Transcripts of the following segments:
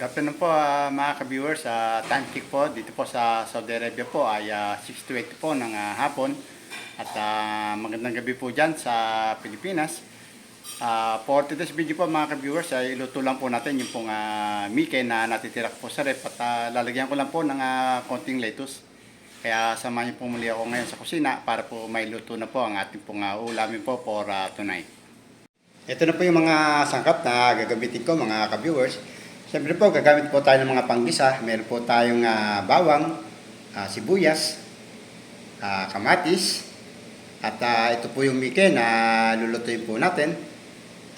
mga ka-viewers, sa time check po dito po sa Saudi Arabia po ay ah, 6 to 8 po ng ah, hapon. At ah, magandang gabi po dyan sa Pilipinas. Ah, for today's video po mga ka-viewers ay iluto lang po natin yung pong uh, mike na natitira po sa rep at ah, lalagyan ko lang po ng ah, konting lettuce. Kaya samahan niyo po muli ako ngayon sa kusina para po may luto na po ang ating pong ah, ulamin po for ah, tonight. Ito na po yung mga sangkap na gagamitin ko mga ka-viewers. Siyempre po, gagamit po tayo ng mga panggisa. Meron po tayong ah, bawang, ah, sibuyas, ah, kamatis, at ah, ito po yung mike na lulutuin po natin.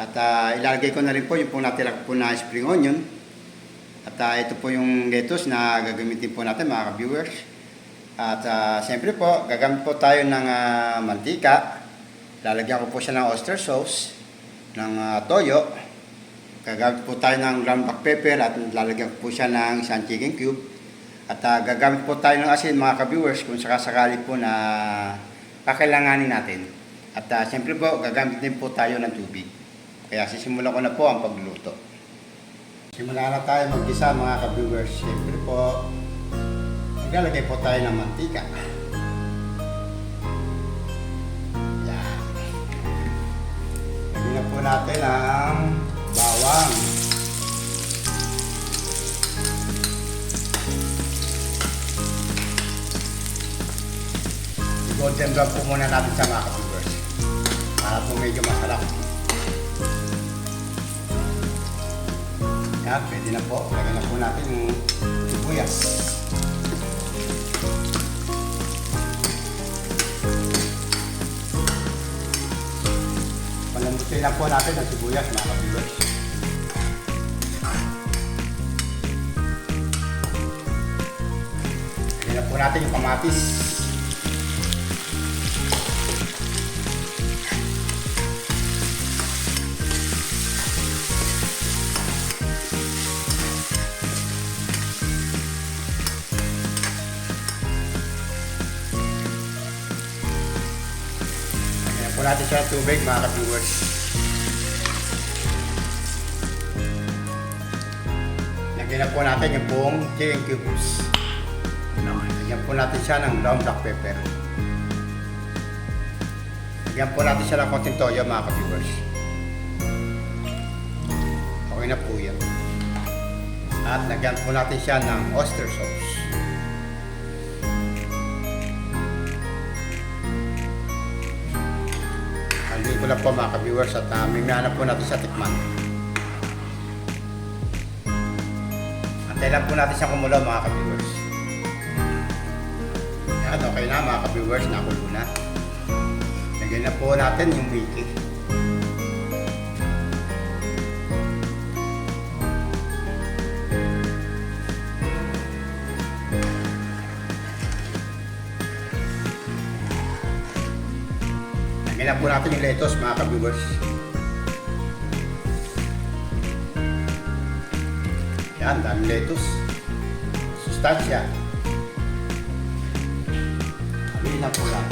At ah, ilalagay ko na rin po yung po natira ko po na spring onion. At ah, ito po yung lettuce na gagamitin po natin mga ka-viewers. At ah, siyempre po, gagamit po tayo ng ah, mantika. Lalagyan ko po siya ng oyster sauce, ng ah, toyo. Gagamit po tayo ng ground black pepper at lalagyan po siya ng isang chicken cube. At ah, gagamit po tayo ng asin mga ka-viewers kung sakasakali po na kakailanganin natin. At ah, siyempre po, gagamit din po tayo ng tubig. Kaya sisimulan ko na po ang pagluluto. Simula na tayo mag-isa mga ka-viewers. Siyempre po, maglalagay po tayo ng mantika. Yan. Lagyan na po natin ang bawang. I-golden brown po muna natin sa mga ka-viewers. Para po medyo masarap. Yan, pwede na po. Lagyan na po natin yung sibuyas. Palambutin lang po natin ang sibuyas, mga ka-viewers. Natin yung kamatis. Lagyan po natin siya tubig, mga ka-viewers. Lagyan na po natin yung buong chicken cubes. Lagyan po natin siya ng brown black pepper. Lagyan po natin siya ng konting toyo, mga ka-viewers. Okay na po yan. At lagyan po natin siya ng oyster sauce. Halin ko lang po mga ka-viewers at uh, mimiyana po natin sa tikman. Antay lang po natin siyang kumulo mga ka-viewers. Yan, okay na mga ka-viewers, nakulo na. Lagyan na po natin yung wiki. Lagyan na po natin yung lettuce mga ka-viewers. Yan, daming lettuce. Sustansya. Haluin po lang.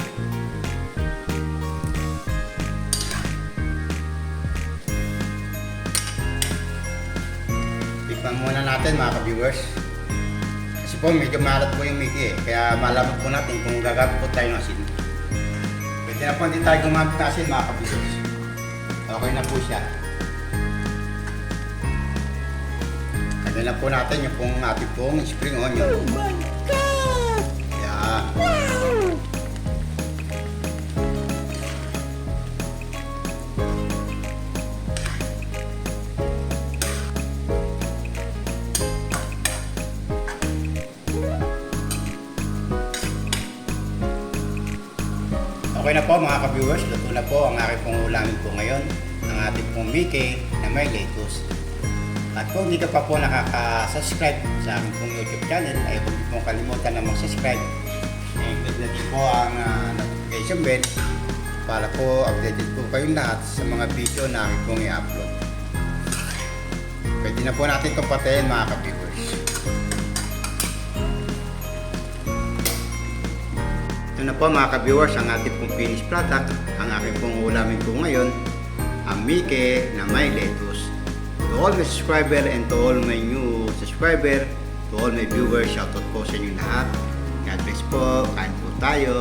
Tikman muna natin mga ka-viewers. Kasi po medyo malat po yung Mickey eh. Kaya malaman po natin kung gagamit po tayo ng asin. Pwede na po hindi tayo gumamit ng asin mga ka-viewers. Okay na po siya. Lagyan na po natin yung pong ating pong spring onion. Oh my God! Yan. Wow! Okay na po mga ka-viewers, luto na po ang aking pong ulamin po ngayon, ang ating pong Mickey na may lettuce. At kung hindi ka pa po nakaka-subscribe sa aking pong YouTube channel, ay huwag pong kalimutan na mag-subscribe. I-click na din po ang ah, notification bell para po updated po kayong lahat sa mga video na aking pong i-upload. Pwede na po natin itong patayin mga ka-viewers. Ito na po mga ka-viewers ang ating pong finished product. Ang aking pong ulamin po ngayon, ang Mike na may lettuce. To all my subscriber and to all my new subscriber, To all my viewers, shoutout po sa inyo lahat. God bless po. Kain po tayo.